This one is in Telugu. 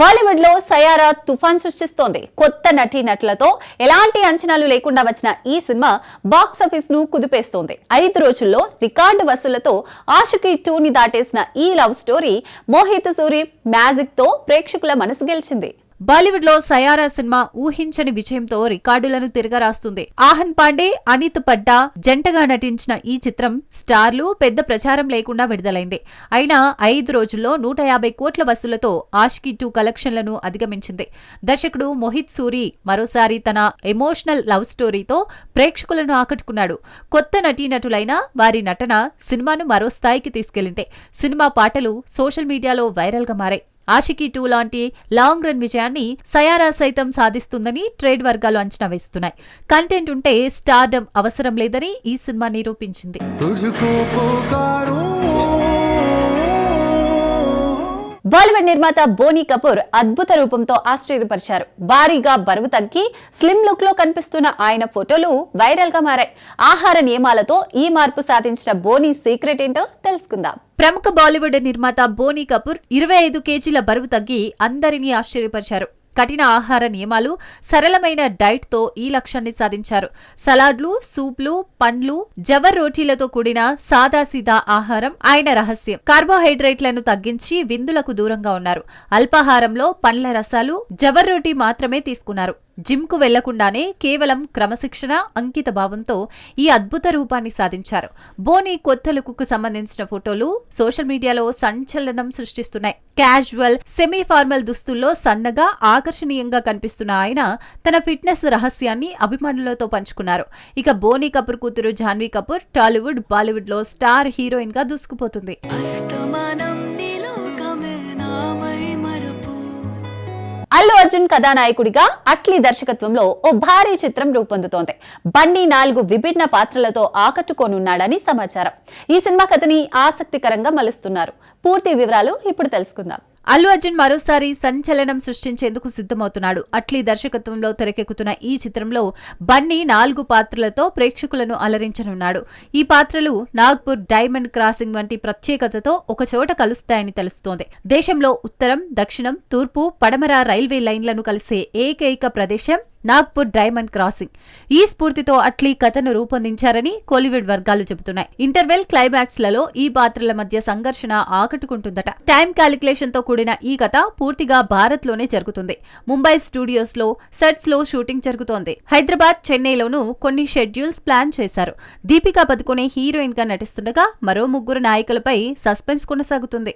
బాలీవుడ్లో సయారా తుఫాన్ సృష్టిస్తోంది. కొత్త నటీ నటులతో ఎలాంటి అంచనాలు లేకుండా వచ్చిన ఈ సినిమా బాక్సాఫీస్ను కుదిపేస్తోంది. ఐదు రోజుల్లో రికార్డు వసూళ్ళతో ఆషుకి టూని దాటేసిన ఈ లవ్ స్టోరీ మోహిత్ సూరి మ్యాజిక్తో ప్రేక్షకుల మనసు గెలిచింది. బాలీవుడ్లో సయారా సినిమా ఊహించని విజయంతో రికార్డులను తిరగరాస్తుంది. ఆహన్ పాండే అనిత్ పడ్డా జంటగా నటించిన ఈ చిత్రం స్టార్లు పెద్ద ప్రచారం లేకుండా విడుదలైంది. అయినా ఐదు రోజుల్లో నూట యాభై కోట్ల వసూలతో ఆష్కి టూ కలెక్షన్లను అధిగమించింది. దర్శకుడు మోహిత్ సూరి మరోసారి తన ఎమోషనల్ లవ్ స్టోరీతో ప్రేక్షకులను ఆకట్టుకున్నాడు. కొత్త నటీనటులైన వారి నటన సినిమాను మరో స్థాయికి తీసుకెళ్ళింది. సినిమా పాటలు సోషల్ మీడియాలో వైరల్గా మారాయి. ఆషికి టూ లాంటి లాంగ్ రన్ విజయాన్ని సయారా సైతం సాధిస్తుందని ట్రేడ్ వర్గాలు అంచనా వేస్తున్నాయి. కంటెంట్ ఉంటే స్టార్డమ్ అవసరం లేదని ఈ సినిమా నిరూపించింది. బాలీవుడ్ నిర్మాత బోనీ కపూర్ అద్భుత రూపంతో ఆశ్చర్యపరిచారు. భారీగా బరువు తగ్గి స్లిమ్ లుక్లో కనిపిస్తున్న ఆయన ఫోటోలు వైరల్గా మారాయి. ఆహార నియమాలతో ఈ మార్పు సాధించిన బోనీ సీక్రెట్ ఏంటో తెలుసుకుందాం. ప్రముఖ బాలీవుడ్ నిర్మాత బోనీ కపూర్ ఇరవై ఐదు కేజీల బరువు తగ్గి అందరినీ ఆశ్చర్యపరిచారు. కఠిన ఆహార నియమాలు సరళమైన డైట్తో ఈ లక్ష్యాన్ని సాధించారు. సలాడ్లు సూప్లు పండ్లు జవర్ రోటీలతో కూడిన సాదాసీదా ఆహారం ఆయన రహస్యం. కార్బోహైడ్రేట్లను తగ్గించి విందులకు దూరంగా ఉన్నారు. అల్పాహారంలో పండ్ల రసాలు జవర్ రోటీ మాత్రమే తీసుకున్నారు. జిమ్కు వెళ్ళకుండానే కేవలం క్రమశిక్షణ అంకిత భావంతో ఈ అద్భుత రూపాన్ని సాధించారు. బోని కొత్త లుక్కు సంబంధించిన ఫోటోలు సోషల్ మీడియాలో సంచలనం సృష్టిస్తున్నాయి. క్యాజువల్ సెమీ ఫార్మల్ దుస్తుల్లో సన్నగా ఆకర్షణీయంగా కనిపిస్తున్న ఆయన తన ఫిట్నెస్ రహస్యాన్ని అభిమానులతో పంచుకున్నారు. ఇక బోని కపూర్ కూతురు జాన్వీ కపూర్ టాలీవుడ్ బాలీవుడ్లో స్టార్ హీరోయిన్గా దూసుకుపోతుంది. అస్తమానం అల్లు అర్జున్ కథానాయకుడిగా అట్లీ దర్శకత్వంలో ఓ భారీ చిత్రం రూపొందుతోంది. బండి నాలుగు విభిన్న పాత్రలతో ఆకట్టుకోనున్నాడని సమాచారం. ఈ సినిమా కథని ఆసక్తికరంగా మలుస్తున్నారు. పూర్తి వివరాలు ఇప్పుడు తెలుసుకుందాం. అల్లు అర్జున్ మరోసారి సంచలనం సృష్టించేందుకు సిద్ధమవుతున్నాడు. అట్లీ దర్శకత్వంలో తెరకెక్కుతున్న ఈ చిత్రంలో బన్నీ నాలుగు పాత్రలతో ప్రేక్షకులను అలరించనున్నాడు. ఈ పాత్రలు నాగ్పూర్ డైమండ్ క్రాసింగ్ వంటి ప్రత్యేకతతో ఒక చోట కలుస్తాయని తెలుస్తోంది. దేశంలో ఉత్తరం దక్షిణం తూర్పు పడమర రైల్వే లైన్లను కలిసే ఏకైక ప్రదేశం నాగ్పూర్ డైమండ్ క్రాసింగ్. ఈ స్ఫూర్తితో అట్లీ కథను రూపొందించారని కోలీవుడ్ వర్గాలు చెబుతున్నాయి. ఇంటర్వెల్ క్లైమాక్స్లలో ఈ పాత్రల మధ్య సంఘర్షణ ఆకట్టుకుంటుందట. టైం క్యాలిక్యులేషన్తో కూడిన ఈ కథ పూర్తిగా భారత్లోనే జరుగుతుంది. ముంబై స్టూడియోస్లో సెట్స్లో షూటింగ్ జరుగుతోంది. హైదరాబాద్ చెన్నైలోనూ కొన్ని షెడ్యూల్స్ ప్లాన్ చేశారు. దీపికా పదుకునే హీరోయిన్గా నటిస్తుండగా మరో ముగ్గురు నాయకులపై సస్పెన్స్ కొనసాగుతుంది.